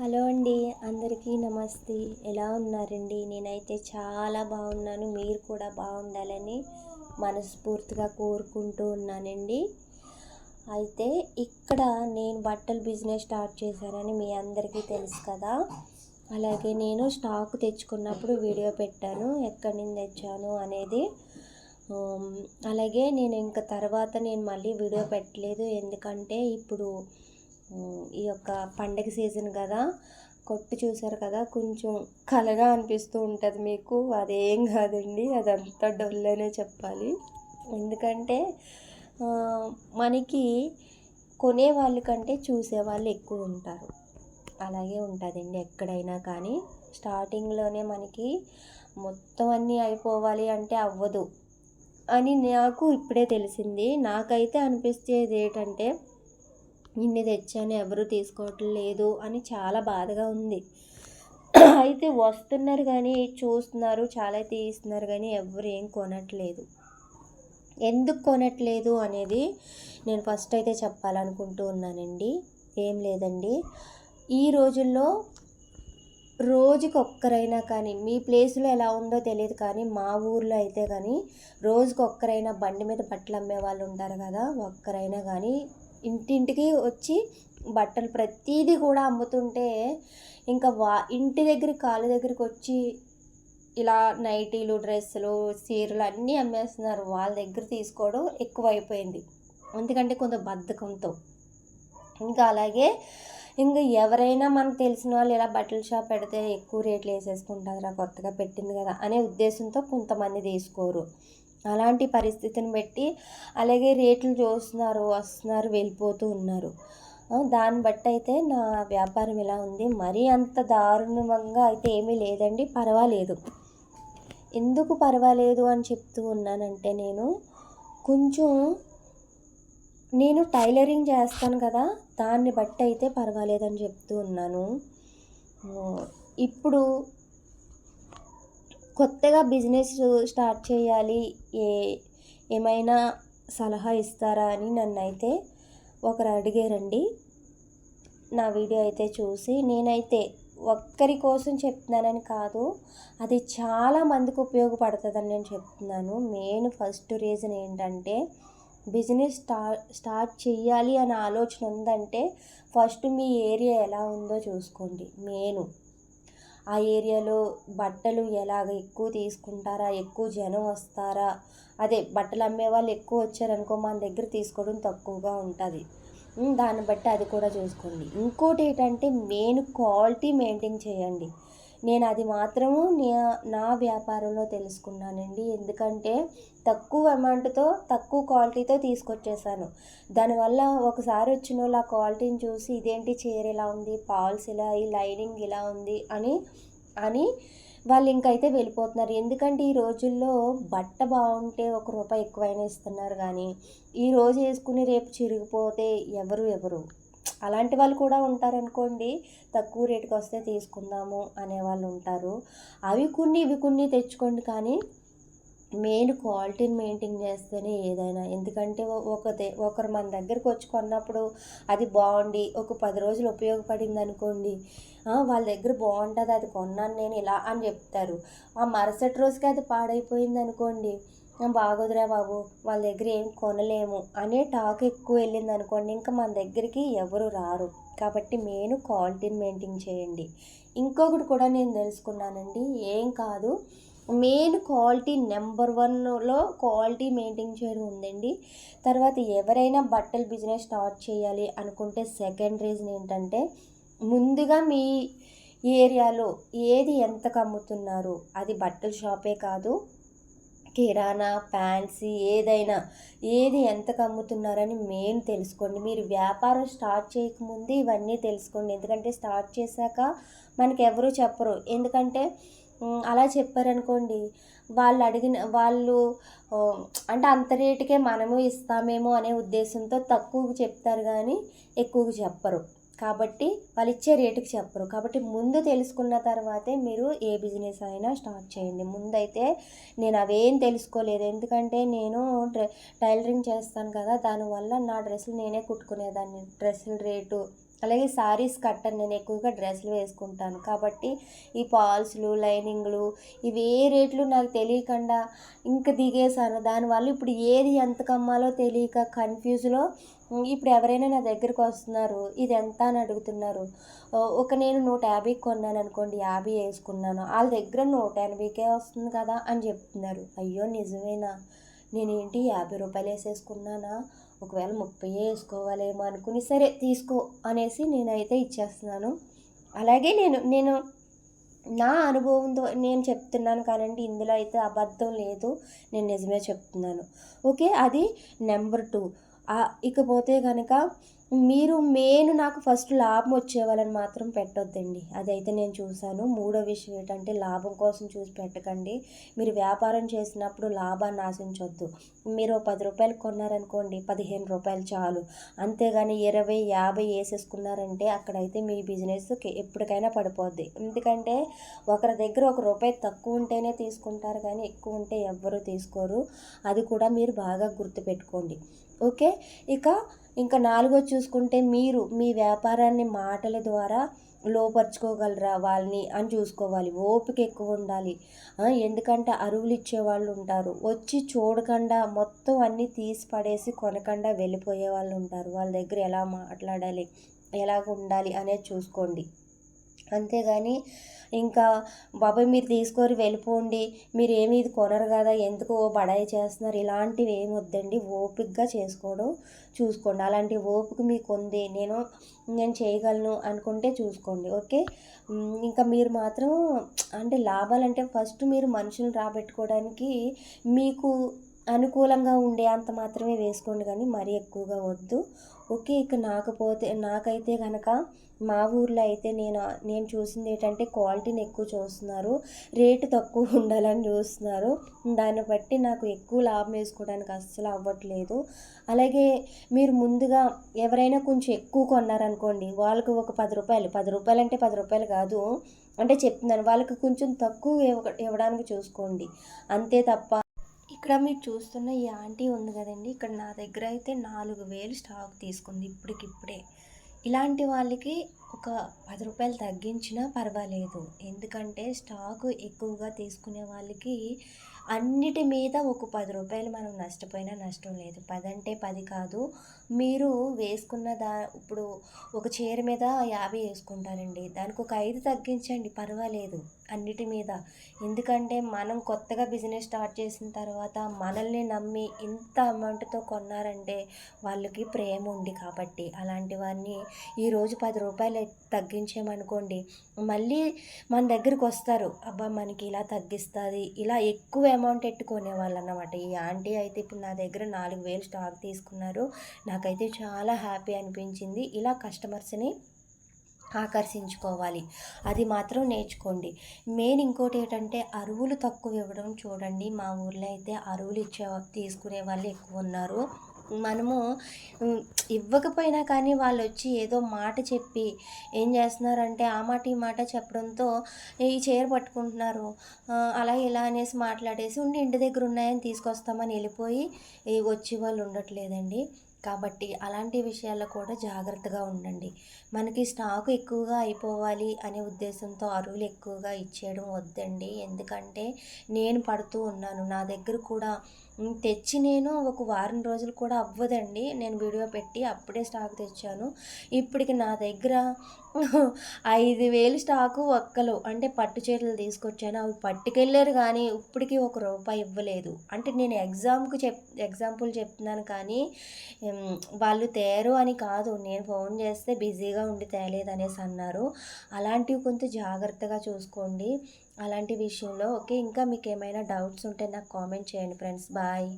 Hello అండి అందరికీ నమస్తే. ఎలా ఉన్నారండి? నేనైతే చాలా బాగున్నాను. మీరు కూడా బాగుండాలని మనస్ఫూర్తిగా కోరుకుంటూ ఉన్నానండి. అయితే ఇక్కడ నేను బట్టల బిజినెస్ స్టార్ట్ చేశానని మీ అందరికీ తెలుసు కదా. అలాగే నేను స్టాక్ తెచ్చుకున్నప్పుడు వీడియో పెట్టాను. ఎక్కడి నుంచి తెచ్చాను అనేది. అలాగే నేను ఇంకా తర్వాత నేను మళ్ళీ వీడియో పెట్టలేదు. ఎందుకంటే ఇప్పుడు ఈ యొక్క పండగ సీజన్ కదా కొట్టు చూసారు కదా కొంచెం కలగా అనిపిస్తూ ఉంటుంది మీకు. అదేం కాదండి అదంతా డొల్ అనే చెప్పాలి. ఎందుకంటే మనకి కొనేవాళ్ళు కంటే చూసేవాళ్ళు ఎక్కువ ఉంటారు. అలాగే ఉంటుందండి ఎక్కడైనా కానీ. స్టార్టింగ్లోనే మనకి మొత్తం అన్నీ అయిపోవాలి అంటే అవ్వదు. అని నాకు ఇప్పుడే తెలిసింది. నాకైతే అనిపించేది ఏంటంటే ఇన్ని తెచ్చాను ఎవరు తీసుకోవట్లేదు అని చాలా బాధగా ఉంది. అయితే వస్తున్నారు కానీ చూస్తున్నారు చాలా తీస్తున్నారు కానీ ఎవరు ఏం కొనట్లేదు. ఎందుకు కొనట్లేదు అనేది నేను ఫస్ట్ అయితే చెప్పాలనుకుంటూ ఉన్నానండి. ఏం లేదండి. ఈ రోజుల్లో రోజుకి ఒక్కరైనా కానీ మీ ప్లేస్లో ఎలా ఉందో తెలియదు కానీ మా ఊర్లో అయితే కానీ రోజుకి ఒక్కరైనా బండి మీద బట్టలు అమ్మే వాళ్ళు ఉంటారు కదా ఒక్కరైనా కానీ ఇంటింటికి వచ్చి బట్టలు ప్రతిదీ కూడా అమ్ముతుంటే ఇంకా వా ఇంటి దగ్గర కాళ్ళ దగ్గరికి వచ్చి ఇలా నైటీలు డ్రెస్సులు చీరలు అన్నీ అమ్మేస్తున్నారు. వాళ్ళ దగ్గర తీసుకోవడం ఎక్కువైపోయింది. ఎందుకంటే కొంత బద్ధకంతో. ఇంకా అలాగే ఇంకా ఎవరైనా మనకు తెలిసిన వాళ్ళు ఇలా బట్టల షాప్ పెడితే ఎక్కువ రేట్లు వేసేసుకుంటారా కొత్తగా పెట్టింది కదా అనే ఉద్దేశంతో కొంతమంది తీసుకోరు. అలాంటి పరిస్థితిని బట్టి అలాగే రేట్లు చూస్తున్నారు వస్తున్నారు వెళ్ళిపోతూ ఉన్నారు. దాన్ని బట్టి అయితే నా వ్యాపారం ఇలా ఉంది. మరీ అంత దారుణంగా అయితే ఏమీ లేదండి. పర్వాలేదు. ఎందుకు పర్వాలేదు అని చెప్తూ ఉన్నానంటే నేను కొంచెం నేను టైలరింగ్ చేస్తాను కదా దాన్ని బట్టి అయితే పర్వాలేదని చెప్తూ ఉన్నాను. ఇప్పుడు కొత్తగా బిజినెస్ స్టార్ట్ చేయాలి. ఏ ఏమైనా సలహా ఇస్తారా అని నన్ను అయితే ఒకరు అడిగారండి. నా వీడియో అయితే చూసి నేనైతే ఒక్కరి కోసం చెప్తున్నానని కాదు అది చాలా మందికి ఉపయోగపడుతుందని నేను చెప్తున్నాను. మెయిన్ ఫస్ట్ రీజన్ ఏంటంటే బిజినెస్ స్టార్ట్ స్టార్ట్ చేయాలి అనే ఆలోచన ఉందంటే ఫస్ట్ మీ ఏరియా ఎలా ఉందో చూసుకోండి. మెయిన్ ఆ ఏరియాలో బట్టలు ఎలాగ ఎక్కువ తీసుకుంటారా? ఎక్కువ జనం వస్తారా? అదే బట్టలు అమ్మే వాళ్ళు ఎక్కువ వచ్చారనుకో మన దగ్గర తీసుకోవడం తక్కువగా ఉంటుంది. దాన్ని బట్టి అది కూడా చూసుకోండి. ఇంకోటి ఏంటంటే మెయిన్ క్వాలిటీ మెయింటైన్ చేయండి. నేను అది మాత్రము నా వ్యాపారంలో తెలుసుకున్నానండి. ఎందుకంటే తక్కువ అమౌంట్తో తక్కువ క్వాలిటీతో తీసుకొచ్చేసాను. దానివల్ల ఒకసారి వచ్చిన వాళ్ళు ఆ క్వాలిటీని చూసి ఇదేంటి చీర ఇలా ఉంది? పాల్స్ ఇలా ఈ లైనింగ్ ఇలా ఉంది? అని అని వాళ్ళు ఇంకైతే వెళ్ళిపోతున్నారు. ఎందుకంటే ఈ రోజుల్లో బట్ట బాగుంటే ఒక రూపాయి ఎక్కువైనా ఇస్తున్నారు కానీ ఈ రోజు వేసుకుని రేపు చిరిగిపోతే ఎవరు ఎవరు? అలాంటి వాళ్ళు కూడా ఉంటారనుకోండి తక్కువ రేటుకి వస్తే తీసుకుందాము అనే వాళ్ళు ఉంటారు. అవి కొన్ని ఇవి కొన్ని తెచ్చుకోండి కానీ మెయిన్ క్వాలిటీని మెయింటైన్ చేస్తేనే ఏదైనా. ఎందుకంటే ఒక దే- ఒకరు మన దగ్గరకు వచ్చి కొన్నప్పుడు అది బాగుండి ఒక పది రోజులు ఉపయోగపడింది అనుకోండి వాళ్ళ దగ్గర బాగుంటుంది అది కొన్నాను నేను ఇలా అని చెప్తారు. ఆ మరుసటి రోజుకి అది పాడైపోయింది అనుకోండి బాగోదురా బాబు వాళ్ళ దగ్గర ఏం కొనలేము అనే టాక్ ఎక్కువ వెళ్ళింది అనుకోండి ఇంకా మన దగ్గరికి ఎవరు రారు. కాబట్టి మెయిన్ క్వాలిటీని మెయింటైన్ చేయండి. ఇంకొకటి కూడా నేను తెలుసుకున్నానండి ఏం కాదు మెయిన్ క్వాలిటీ నెంబర్ వన్లో క్వాలిటీ మెయింటైన్ చేయడం ఉందండి. తర్వాత ఎవరైనా బట్టల బిజినెస్ స్టార్ట్ చేయాలి అనుకుంటే సెకండ్ రీజన్ ఏంటంటే ముందుగా మీ ఏరియాలో ఏది ఎంతకు అమ్ముతున్నారు అది బట్టల షాపే కాదు కిరాణా ఫ్యాన్సీ ఏదైనా. ఏది ఎంతకు అమ్ముతున్నారని మెయిన్ తెలుసుకోండి. మీరు వ్యాపారం స్టార్ట్ చేయకముందు ఇవన్నీ తెలుసుకోండి. ఎందుకంటే స్టార్ట్ చేశాక మనకి ఎవరు చెప్పరు. ఎందుకంటే అలా చెప్పారనుకోండి వాళ్ళు అడిగిన వాళ్ళు అంటే అంత రేటుకే మనము ఇస్తామేమో అనే ఉద్దేశంతో తక్కువకు చెప్తారు కానీ ఎక్కువకు చెప్పరు. కాబట్టి వాళ్ళు ఇచ్చే రేటుకి చెప్పరు. కాబట్టి ముందు తెలుసుకున్న తర్వాతే మీరు ఏ బిజినెస్ అయినా స్టార్ట్ చేయండి. ముందైతే నేను అవేం తెలుసుకోలేదు. ఎందుకంటే నేను డ్రె టైలరింగ్ చేస్తాను కదా దానివల్ల నా డ్రెస్సులు నేనే కుట్టుకునేదాన్ని. డ్రెస్సుల రేటు అలాగే శారీస్ కట్టను. నేను ఎక్కువగా డ్రెస్సులు వేసుకుంటాను. కాబట్టి ఈ పాల్స్లు లైనింగ్లు ఇవి ఏ రేట్లు నాకు తెలియకుండా ఇంకా దిగేసాను దానివల్ల ఇప్పుడు ఏది ఎంత కమ్మాలో తెలియక కన్ఫ్యూజ్లో ఇప్పుడు ఎవరైనా నా దగ్గరకు వస్తున్నారు ఇది ఎంత అని అడుగుతున్నారు. ఒక నేను నూట యాభైకి కొన్నాను అనుకోండి యాభై వేసుకున్నాను. వాళ్ళ దగ్గర నూట ఎనభైకే వస్తుంది కదా అని చెప్తున్నారు. అయ్యో నిజమేనా? నేనేంటి యాభై రూపాయలు వేసేసుకున్నానా? ఒకవేళ ముప్పై వేసుకోవాలేమో అనుకుని సరే తీసుకో అనేసి నేనైతే ఇచ్చేస్తున్నాను. అలాగే నేను నేను నా అనుభవంతో నేను చెప్తున్నాను కానండి ఇందులో అయితే అబద్ధం లేదు. నేను నిజమే చెప్తున్నాను. ఓకే అది నెంబర్ టూ. ఇకపోతే కనుక మీరు మెయిన్ నాకు ఫస్ట్ లాభం వచ్చే వాళ్ళని మాత్రం పెట్టొద్దండి. అదైతే నేను చూశాను. మూడో విషయం ఏంటంటే లాభం కోసం చూసి పెట్టకండి. మీరు వ్యాపారం చేసినప్పుడు లాభాన్ని ఆశించొద్దు. మీరు పది రూపాయలు కొన్నారనుకోండి పదిహేను రూపాయలు చాలు. అంతేగాని ఇరవై యాభై వేసేసుకున్నారంటే అక్కడైతే మీ బిజినెస్ ఎప్పటికైనా పడిపోద్ది. ఎందుకంటే ఒకరి దగ్గర ఒక రూపాయి తక్కువ ఉంటేనే తీసుకుంటారు కానీ ఎక్కువ ఉంటే ఎవ్వరూ తీసుకోరు. అది కూడా మీరు బాగా గుర్తుపెట్టుకోండి. ఓకే? ఇక ఇంకా నాలుగో చూసుకుంటే మీరు మీ వ్యాపారాన్ని మాటల ద్వారా లోపరుచుకోగలరా వాళ్ళని అని చూసుకోవాలి. ఓపిక ఎక్కువ ఉండాలి. ఎందుకంటే అరువులు ఇచ్చేవాళ్ళు ఉంటారు. వచ్చి చూడకుండా మొత్తం అన్నీ తీసి పడేసి కొనకుండా వెళ్ళిపోయే వాళ్ళు ఉంటారు. వాళ్ళ దగ్గర ఎలా మాట్లాడాలి ఎలాగ ఉండాలి అనేది చూసుకోండి. అంతేగాని ఇంకా బాబాయ్ మీరు తీసుకొని వెళ్ళిపోండి మీరు ఏమి ఇది కొనరు కదా ఎందుకు బడాయి చేస్తున్నారు? ఇలాంటివి ఏమి వద్దండి. ఓపికగా చేసుకోవడం చూసుకోండి. అలాంటి ఓపిక మీకు ఉంది నేను నేను చేయగలను అనుకుంటే చూసుకోండి ఓకే? ఇంకా మీరు మాత్రం అంటే లాభాలంటే ఫస్ట్ మీరు మనుషులను రాబెట్టుకోవడానికి మీకు అనుకూలంగా ఉండే అంత మాత్రమే వేసుకోండి కానీ మరీ ఎక్కువగా వద్దు. ఓకే ఇక నాకపోతే నాకైతే కనుక మా ఊర్లో అయితే నేను నేను చూసింది ఏంటంటే క్వాలిటీని ఎక్కువ చూస్తున్నారు రేటు తక్కువ ఉండాలని చూస్తున్నారు. దాన్ని బట్టి నాకు ఎక్కువ లాభం వేసుకోవడానికి అస్సలు అవ్వట్లేదు. అలాగే మీరు ముందుగా ఎవరైనా కొంచెం ఎక్కువ కొన్నారనుకోండి వాళ్ళకు ఒక పది రూపాయలు పది రూపాయలు అంటే పది రూపాయలు కాదు. అంటే చెప్తున్నాను వాళ్ళకి కొంచెం తక్కువ ఇవ్వడానికి చూసుకోండి. అంతే తప్ప ఇక్కడ మీరు చూస్తున్న ఈ ఆంటీ ఉంది కదండి. ఇక్కడ నా దగ్గర అయితే నాలుగు వేలు స్టాక్ తీసుకుంది ఇప్పటికిప్పుడే. ఇలాంటి వాళ్ళకి ఒక పది రూపాయలు తగ్గించినా పర్వాలేదు. ఎందుకంటే స్టాక్ ఎక్కువగా తీసుకునే వాళ్ళకి అన్నిటి మీద ఒక పది రూపాయలు మనం నష్టపోయినా నష్టం లేదు. పది అంటే పది కాదు. మీరు వేసుకున్న దా ఇప్పుడు ఒక చీర మీద యాభై వేసుకుంటారండి. దానికి ఒక ఐదు తగ్గించండి పర్వాలేదు అన్నిటి మీద. ఎందుకంటే మనం కొత్తగా బిజినెస్ స్టార్ట్ చేసిన తర్వాత మనల్ని నమ్మి ఇంత అమౌంట్తో కొన్నారంటే వాళ్ళకి ప్రేమ ఉంది కాబట్టి. అలాంటి వారిని ఈరోజు పది రూపాయలు తగ్గించామనుకోండి మళ్ళీ మన దగ్గరికి వస్తారు అబ్బా మనకి ఇలా తగ్గిస్తుంది ఇలా ఎక్కువ అమౌంట్ పెట్టుకునే వాళ్ళు అన్నమాట ఈ ఆంటీ అయితే ఇప్పుడు నా దగ్గర నాలుగు వేలు స్టాక్ తీసుకున్నారు. నాకైతే చాలా హ్యాపీ అనిపించింది. ఇలా కస్టమర్స్ని ఆకర్షించుకోవాలి. అది మాత్రం నేర్చుకోండి. మెయిన్ ఇంకోటి ఏంటంటే అరువులు తక్కువ ఇవ్వడం చూడండి. మా ఊర్లో అయితే అరువులు ఇచ్చే తీసుకునే వాళ్ళు ఎక్కువ ఉన్నారు. మనము ఇవ్వకపోయినా కానీ వాళ్ళు వచ్చి ఏదో మాట చెప్పి ఏం చేస్తున్నారంటే ఆ మాట ఈ మాట చెప్పడంతో ఈ చీర పట్టుకుంటున్నారు. అలా ఇలా అనేసి మాట్లాడేసి ఉండి ఇంటి దగ్గర ఉన్నాయని తీసుకొస్తామని వెళ్ళిపోయి వచ్చే వాళ్ళు ఉండట్లేదండి. కాబట్టి అలాంటి విషయాల్లో కూడా జాగ్రత్తగా ఉండండి. మనకి స్టాక్ ఎక్కువగా అయిపోవాలి అనే ఉద్దేశంతో అరువులు ఎక్కువగా ఇచ్చేయడం వద్దండి. ఎందుకంటే నేను పడుతూ ఉన్నాను. నా దగ్గర కూడా తెచ్చి నేను ఒక వారం రోజులు కూడా అవ్వదండి. నేను వీడియో పెట్టి అప్పుడే స్టాక్ తెచ్చాను. ఇప్పటికి నా దగ్గర ఐదు వేలు స్టాకు ఒక్కలు. అంటే పట్టు చీరలు తీసుకొచ్చాను. అవి పట్టుకెళ్ళారు కానీ ఇప్పటికి ఒక రూపాయి ఇవ్వలేదు. అంటే నేను ఎగ్జామ్కి చెప్ ఎగ్జాంపుల్ చెప్తున్నాను కానీ వాళ్ళు తేరు అని కాదు. నేను ఫోన్ చేస్తే బిజీగా ఉండి తేలేదు అనేసి అన్నారు. అలాంటివి కొంచెం జాగ్రత్తగా చూసుకోండి. అలాంటి విషయంలో ఓకే ఇంకా మీకు ఏమైనా డౌట్స్ ఉంటే నాకు కామెంట్ చేయండి ఫ్రెండ్స్. బాయ్.